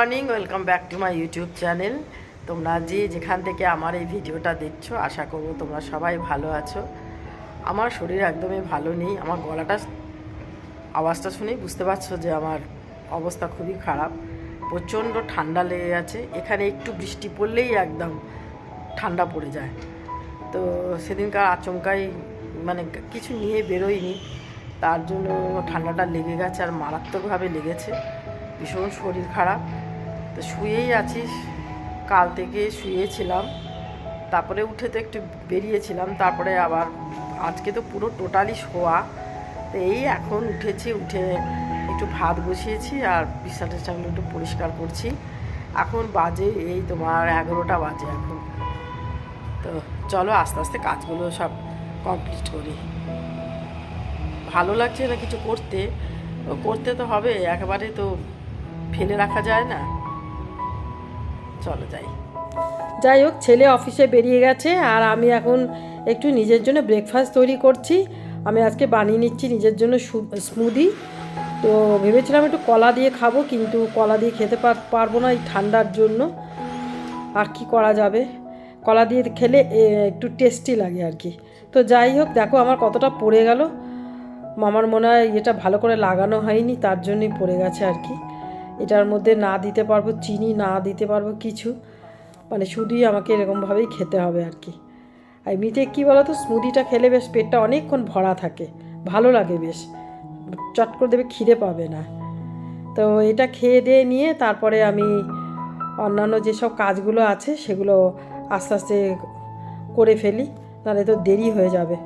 Morning, welcome back to my YouTube channel. তোমরা যে যেখান থেকে আমার এই ভিডিওটা দেখছ, আশা করব তোমরা সবাই ভালো আছো। আমার শরীর একদমই ভালো নেই, আমার গলাটা, আওয়াজটা শুনেই বুঝতে পারছ যে আমার অবস্থা খুবই খারাপ। প্রচণ্ড ঠান্ডা লেগে গেছে, এখানে একটু বৃষ্টি পড়লেই একদম ঠান্ডা পড়ে যায়। তো সেদিনকার আচমকাই মানে কিছু নিয়ে বেরোইনি, তার জন্য ঠান্ডাটা লেগে গেছে আর মারাত্মকভাবে লেগেছে। ভীষণ শরীর খারাপ। তো শুয়েই আছি কাল থেকে শুয়েছিলাম। তারপরে উঠে তো একটু বেরিয়েছিলাম। তারপরে আবার আজকে তো পুরো টোটালি শোয়া। তো এই এখন উঠেছি, উঠে একটু ভাত বসিয়েছি আর বিছানা টিছানাগুলো একটু পরিষ্কার করছি। এখন বাজে এই তোমার এগারোটা বাজে এখন। তো চলো আস্তে আস্তে কাজগুলো সব কমপ্লিট করি। ভালো লাগছে না কিছু করতে? করতে তো হবে, একেবারে তো ফেলে রাখা যায় না। চলো যাই। যাই হোক, ছেলে অফিসে বেরিয়ে গেছে আর আমি এখন একটু নিজের জন্য ব্রেকফাস্ট তৈরি করছি। আমি আজকে বানিয়ে নিচ্ছি নিজের জন্য স্মুদি তো ভেবেছিলাম একটু কলা দিয়ে খাব, কিন্তু কলা দিয়ে খেতে পার- পারব না এই ঠান্ডার জন্য। আর কি করা যাবে? কলা দিয়ে খেলে একটু টেস্টি লাগে আর কি। তো যাই হোক, দেখো আমার কতটা পড়ে গেল। মামার মনে হয় এটা ভালো করে লাগানো হয়নি, তার জন্যই পড়ে গেছে আর কি। এটার মধ্যে না দিতে পারব, চিনি না দিতে পারব কিছু। মানে শুধুই আমাকে এরকমভাবেই খেতে হবে আর কি। আর এমনিতে কী বলো তো স্মুদিটা খেলে বেশ পেটটা অনেকক্ষণ ভরা থাকে, ভালো লাগে বেশ। চট করে দেবে, খিদে পাবে না। তো এটা খেয়ে দিয়ে নিয়ে তারপরে আমি অন্যান্য যেসব কাজগুলো আছে, সেগুলো আস্তে আস্তে করে ফেলি, নাহলে তো দেরি হয়ে যাবে।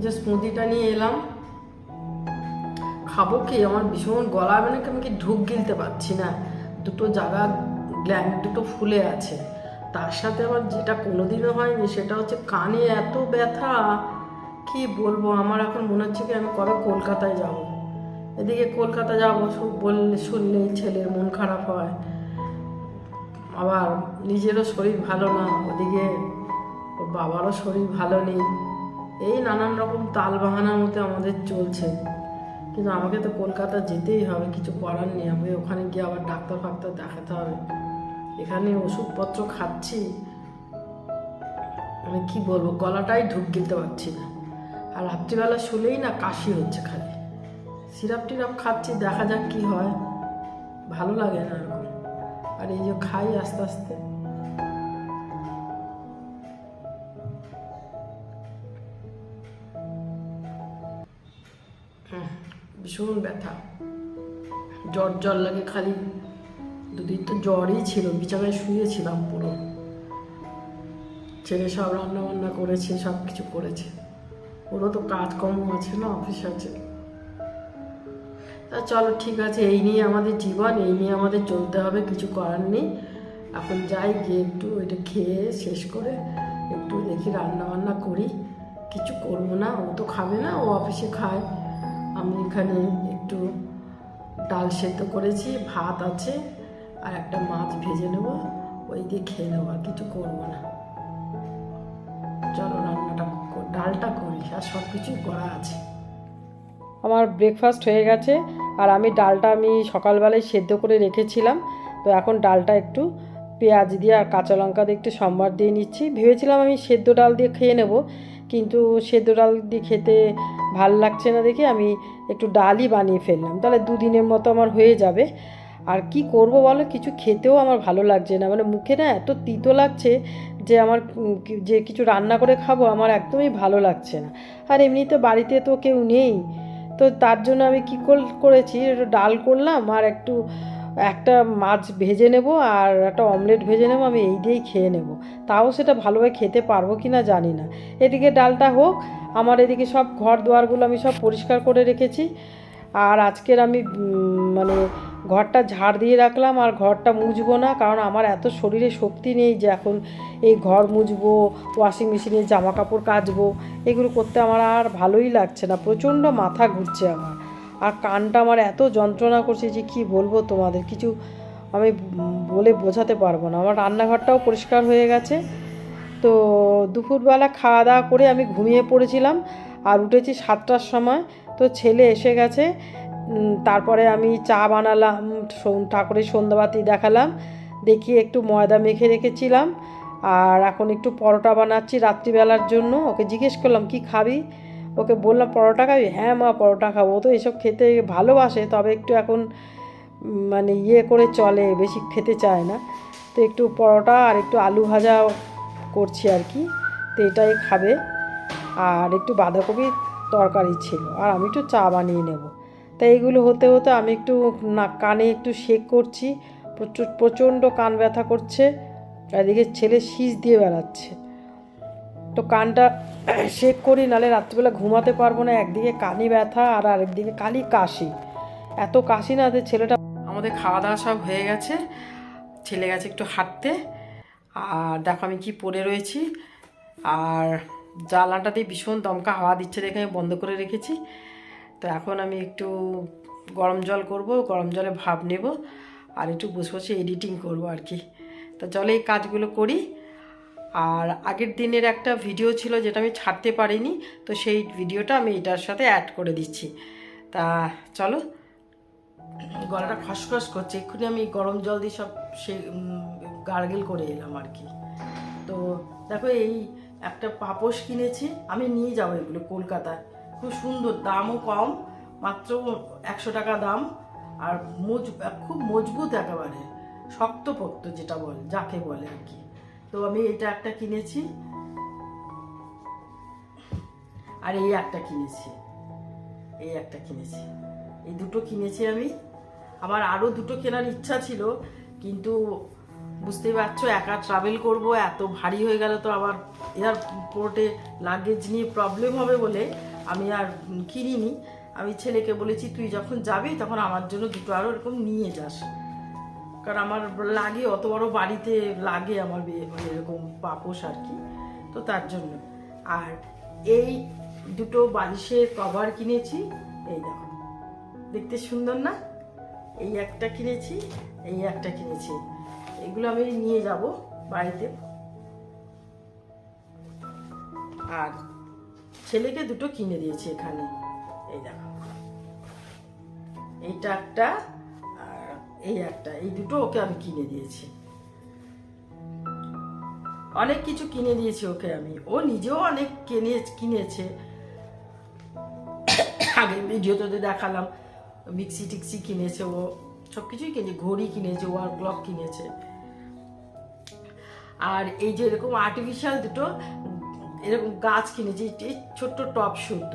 যে স্মুদিটা নিয়ে এলাম। খাব কি? আমার ভীষণ গলা মানে আমি কি ঢুক গিলতে পারছি না। দুটো জায়গা গ্ল্যান্ড দুটো ফুলে আছে। তার সাথে আমার যেটা কোনোদিনও হয়নি, সেটা হচ্ছে কানে এত ব্যথা। কি বলব? আমার এখন মনে হচ্ছে কি আমি কবে কলকাতায় যাব। এদিকে কলকাতা যাব বললে শুনলেই ছেলের মন খারাপ হয়। আবার নিজেরও শরীর ভালো না, ওদিকে ওর বাবারও শরীর ভালো নেই। এই নানান রকম তাল বাহানার মধ্যে আমাদের চলছে। কিন্তু আমাকে তো কলকাতা যেতেই হবে, কিছু করার নেই। আমাকে ওখানে গিয়ে আবার ডাক্তার ফাক্তার দেখাতে হবে। এখানে ওষুধপত্র খাচ্ছি। মানে কি বলব, গলাটাই ঢুক গিলতে পারছি না। আর রাত্রিবেলা শুলেই না কাশি হচ্ছে খালি। সিরাপ টিরাপ খাচ্ছি, দেখা যাক কি হয়। ভালো লাগে না এরকম। আর এই যে খাই আস্তে আস্তে। ভীষণ ব্যথা। জ্বর জ্বর লাগে খালি। দুদিন তো জ্বরই ছিল, বিছানায় শুয়েছিলাম পুরো। ছেলে সব রান্না বান্না করেছে সব কিছু করেছে। ওরও তো কাজকর্ম আছে না, অফিস আছে। তা চলো, ঠিক আছে, এই নিয়ে আমাদের জীবন, এই নিয়ে আমাদের চলতে হবে, কিছু করার নেই। এখন যাই, গিয়ে একটু এটা খেয়ে শেষ করে একটু দেখি রান্না বান্না করি। কিছু করব না, ও তো খাবে না, ও অফিসে খায়। আমি এখানে একটু ডাল সেদ্ধ করেছি, ভাত আছে, আর একটা মাছ ভেজে নেব, ওই দিয়ে খেয়ে নেব, আর কিছু করব না। চলো রান্নাটা ডালটা করি, আর সব কিছুই করা আছে। আমার ব্রেকফাস্ট হয়ে গেছে, আর আমি ডালটা আমি সকালবেলায় সেদ্ধ করে রেখেছিলাম, তো এখন ডালটা একটু পেঁয়াজ দিয়ে আর কাঁচা লঙ্কা দিয়ে একটু সম্বার দিয়ে নিচ্ছি। ভেবেছিলাম আমি সেদ্ধ ডাল দিয়ে খেয়ে নেব কিন্তু সেদ্ধ ডাল দিয়ে খেতে ভালো লাগছে না দেখে আমি একটু ডালই বানিয়ে ফেললাম। তাহলে দুদিনের মতো আমার হয়ে যাবে। আর কি করব বলো? কিছু খেতেও আমার ভালো লাগছে না। মানে মুখে না এত তিতো লাগছে যে আমার যে কিছু রান্না করে খাব আমার একদমই ভালো লাগছে না। আর এমনিতে বাড়িতে তো কেউ নেই। তো তার জন্য আমি কী করেছি? একটু ডাল করলাম আর একটু একটা মাছ ভেজে নেব আর একটা অমলেট ভেজে নেব, আমি এই দিয়েই খেয়ে নেব। তাও সেটা ভালোভাবে খেতে পারব কি না জানি না। এদিকে ডালটা হোক, আমার এদিকে সব ঘর দুয়ারগুলো আমি সব পরিষ্কার করে রেখেছি। আর আজকের আমি মানে ঘরটা ঝাড় দিয়ে রাখলাম, আর ঘরটা মুছবো না, কারণ আমার এত শরীরে শক্তি নেই যে এখন এই ঘর মুছবো, ওয়াশিং মেশিনে জামা কাপড় কাচবো, এগুলো করতে আমার আর ভালোই লাগছে না। প্রচণ্ড মাথা ঘুরছে আমার। আর কানটা আমার এত যন্ত্রণা করছে যে কি বলব তোমাদের? কিছু আমি বলে বোঝাতে পারব না। আমার রান্নাঘরটাও পরিষ্কার হয়ে গেছে। তো দুপুরবেলা খাওয়া দাওয়া করে আমি ঘুমিয়ে পড়েছিলাম আর উঠেছি সাতটার সময়। তো ছেলে এসে গেছে। তারপরে আমি চা বানালাম ঠাকুরের সন্ধ্যাবাতি দেখালাম। দেখিয়ে একটু ময়দা মেখে রেখেছিলাম। আর এখন একটু পরোটা বানাচ্ছি রাত্রিবেলার জন্য। ওকে জিজ্ঞেস করলাম, কি খাবি? ওকে বললাম, পরোটা খাবি? হ্যাঁ মা, পরোটা খাব। তো এসব খেতে ভালোবাসে, তবে একটু এখন মানে ইয়ে করে চলে, বেশি খেতে চায় না। তো একটু পরোটা আর একটু আলু ভাজা করছি আর কি, তো এটাই খাবে। আর একটু বাঁধাকপি তরকারি ছিল, আর আমি একটু চা বানিয়ে নেব। তাই এইগুলো হতে হতে আমি একটু, না, কানে একটু শেক করছি, প্রচুর, প্রচণ্ড কান ব্যথা করছে, আর এদিকে ছেলে শীষ দিয়ে বেড়াচ্ছে। তো কানটা শেক করি, নালে রাত্রিবেলা ঘুমাতে পারব না। একদিকে কানি ব্যথা আর আরেকদিকে কালি কাশি। এত কাশি না যে ছেলেটা আমাদের খাওয়া দাওয়া সব হয়ে গেছে। ছেলে গেছে একটু হাঁটতে। আর দেখো আমি কি পরে রয়েছি। আর জানলাটা দিয়ে ভীষণ দমকা হাওয়া দিচ্ছে দেখে আমি বন্ধ করে রেখেছি। তো এখন আমি একটু গরম জল করব, গরম জলে ভাপ নেব। আর একটু বসে বসে এডিটিং করব আর কি। তো চলে এই কাজগুলো করি। আর আগের দিনের একটা ভিডিও ছিল যেটা আমি ছাড়তে পারিনি, তো সেই ভিডিওটা আমি এটার সাথে অ্যাড করে দিচ্ছি। তা চলো, গলাটা খসখস করছে, এক্ষুনি আমি গরম জল দিয়ে সব সে গার্গেল করে এলাম আর কি। তো দেখো এই একটা পাপোশ কিনেছি, আমি নিয়ে যাব এগুলো কলকাতায়। খুব সুন্দর, দামও কম, মাত্র একশো টাকা দাম। আর মজ, খুব মজবুত একেবারে, শক্তপোক্ত যেটা বলে, যাকে বলে আর কি। তো আমি এটা একটা কিনেছি। আর এই একটা কিনেছি। এই একটা কিনেছি। এই দুটো কিনেছি আমি। আমার আরও দুটো কেনার ইচ্ছা ছিল, কিন্তু বুঝতেই পারছ, একা ট্রাভেল করব, এত ভারী হয়ে গেল তো আবার এয়ারপোর্টে লাগেজ নিয়ে প্রবলেম হবে বলে আমি আর কিনিনি। আমি ছেলেকে বলেছি, তুই যখন যাবি, তখন আমার জন্য দুটো আরও এরকম নিয়ে যাস। কারণ আমার লাগে, অত বড় বাড়িতে লাগে আমার বিয়ে মানে এরকম পাপোশ আর কি, তো তার জন্য। আর এই দুটো বালিশের কভার কিনেছি, এই দেখো। দেখতে সুন্দর না? এই একটা কিনেছি, এই একটা কিনেছি। এগুলো আমি নিয়ে যাব বাড়িতে। আর ছেলেকে দুটো কিনে দিয়েছি এখানে। এই দেখো। এইটা একটা এই একটা, এই দুটো ওকে আমি কিনে দিয়েছি। অনেক কিছু কিনে দিয়েছি ওকে আমি। ও নিজেও অনেক কিনে কিনেছে। আগে ভিডিও ভিডিওতে দেখালাম, মিক্সি টিক্সি কিনেছে ও, সব কিছুই কিনেছে, ঘড়ি কিনেছে ওয়ার ক্লক কিনেছে। আর এই যে এরকম আর্টিফিশিয়াল দুটো, এরকম গাছ কিনেছি ছোট্ট টপ শুদ্ধ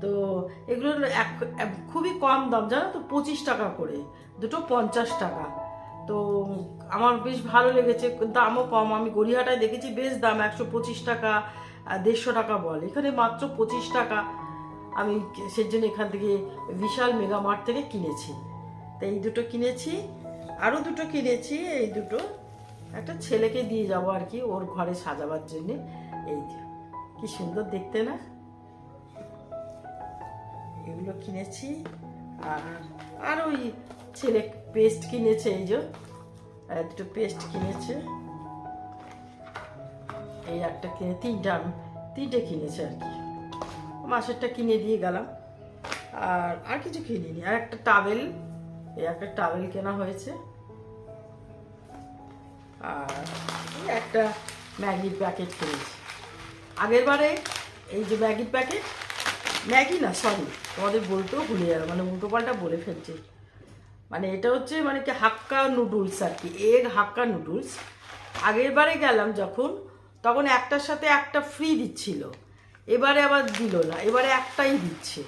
তো এগুলো এক- খুবই কম দাম, জানো তো? পঁচিশ টাকা করে। দুটো পঞ্চাশ টাকা। তো আমার বেশ ভালো লেগেছে, দামও কম। আমি গড়িয়াহাটায় দেখেছি, বেশ দাম, একশো পঁচিশ টাকা দেড়শো টাকা বল। এখানে মাত্র পঁচিশ টাকা। আমি সেই জন্য এখান থেকে বিশাল মেগা মার্ট থেকে কিনেছি। তো এই দুটো কিনেছি। আরও দুটো কিনেছি। এই দুটো। একটা ছেলেকে দিয়ে যাব আর কি, ওর ঘরে সাজাবার জন্যে। এই। কি সুন্দর দেখতে না? এগুলো কিনেছি। আর আর ওই ছেলে পেস্ট কিনেছে এই যে দুটো পেস্ট কিনেছে। এই একটা কিনে, তিনটা তিনটে কিনেছে আর কি। মাসেরটা কিনে দিয়ে গেলাম। আর আর কিছু কিনিনি। আর একটা টাওয়েল এই একটা টাওয়েল কেনা হয়েছে। আর একটা ম্যাগির প্যাকেট কিনেছি। আগের বারে এই যে ম্যাগির প্যাকেট ম্যাগি না, সরি, তোমাদের বলতেও ভুলে যাবে মানে উল্টো পাল্টা বলে ফেলছে। মানে এটা হচ্ছে মানে কি হাক্কা নুডলস আর কি, এগ হাক্কা নুডলস। আগের বারে গেলাম যখন, তখন একটার সাথে একটা ফ্রি দিচ্ছিল, এবারে আবার দিল না, এবারে একটাই দিচ্ছে।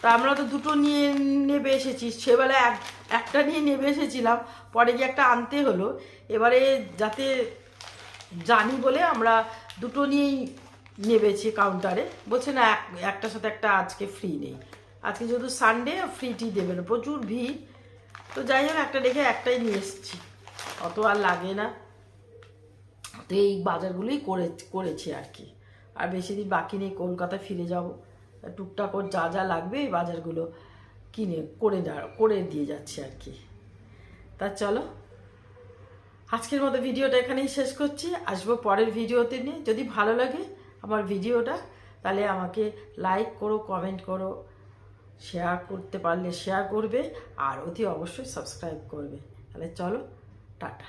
তা আমরা তো দুটো নিয়ে নেবে এসেছি, সেবেলা এক, একটা নিয়ে নেবে এসেছিলাম, পরে গিয়ে একটা আনতে হলো, এবারে যাতে জানি বলে আমরা দুটো নিয়েই নেবেছি কাউন্টারে বলছে, না এক একটার সাথে একটা আজকে ফ্রি নেই। আজকে যেহেতু সানডে ফ্রিটি দেবে না। প্রচুর ভিড়। তো যাই হোক, একটা দেখে একটাই নিয়ে এসেছি। অত আর লাগে না। তো এই বাজারগুলোই করে, করেছি আর কি। আর বেশি দিন বাকি নেই, কলকাতায় ফিরে যাব। টুকটাক ওর যা যা লাগবে এই বাজারগুলো কিনে, করে করে দিয়ে যাচ্ছি আর কি। তা চলো, আজকের মতো ভিডিওটা এখানেই শেষ করছি। আসব পরের ভিডিওতে নিয়ে। যদি ভালো লাগে আমার ভিডিওটা, তাহলে আমাকে লাইক করো কমেন্ট করো শেয়ার করতে পারলে শেয়ার করবে, আর অতি অবশ্যই সাবস্ক্রাইব করবে। তাহলে চলো, টাটা।